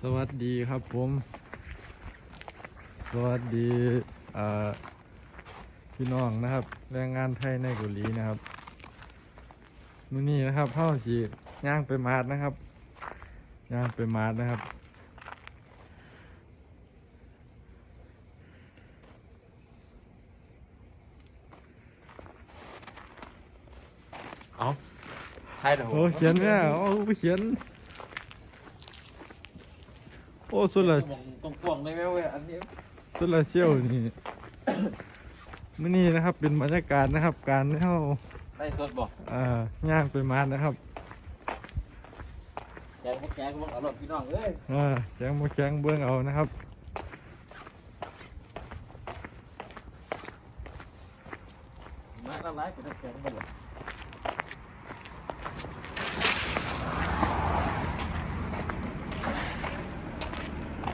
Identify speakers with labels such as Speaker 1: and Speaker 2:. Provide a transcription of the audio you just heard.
Speaker 1: สวัสดีครับผม สวัสดีเอ่อพี่น้องนะครับ แรงงานไทยในเกาหลีนะครับมื้อนี้นะครับเข้าสีย่างไปมาดนะครับย่างไปมาดนะครับ
Speaker 2: เอาใช่เหรอ
Speaker 1: โอ้เขียนเนี่ยโอ้ไปเขียน โอ้สุดละ
Speaker 2: ตรงกวงเลยแม่เว้ยอันนี้
Speaker 1: สุดละเชี่ยวนี่มื้อนี้นะครับเป็นบรรยากาศนะครับ การเข้า
Speaker 2: ได้สดบอก
Speaker 1: อ่าย่างไปมาดนะครับ
Speaker 2: แจงพวกแจงพวกอร่อยพี่น้องเอ้ย
Speaker 1: อ่าแจงโมแจงเบื้องเอานะครับ
Speaker 2: มาละลายเป็นแจงกันเลย